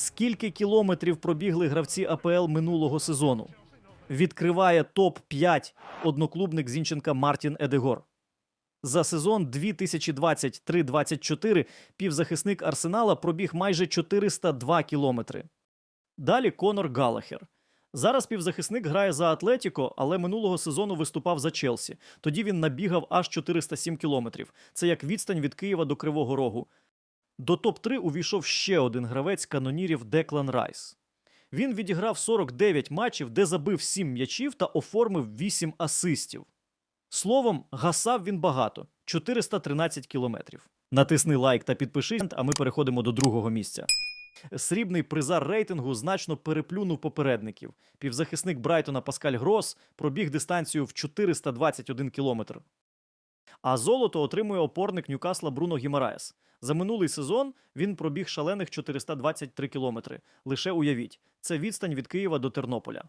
Скільки кілометрів пробігли гравці АПЛ минулого сезону? Відкриває топ-5 одноклубник Зінченка Мартін Едегор. За сезон 2023-24 півзахисник Арсенала пробіг майже 402 кілометри. Далі Конор Галахер. Зараз півзахисник грає за Атлетіко, але минулого сезону виступав за Челсі. Тоді він набігав аж 407 кілометрів. Це як відстань від Києва до Кривого Рогу. До топ-3 увійшов ще один гравець канонірів Деклан Райс. Він відіграв 49 матчів, де забив 7 м'ячів та оформив 8 асистів. Словом, гасав він багато 413 кілометрів. Натисни лайк та підпишись, а ми переходимо до другого місця. Срібний призар рейтингу значно переплюнув попередників. Півзахисник Брайтона Паскаль Грос пробіг дистанцію в 421 кілометр. А золото отримує опорник Ньюкасла Бруно Гімараєс. За минулий сезон він пробіг шалених 423 кілометри. Лише уявіть, це відстань від Києва до Тернополя.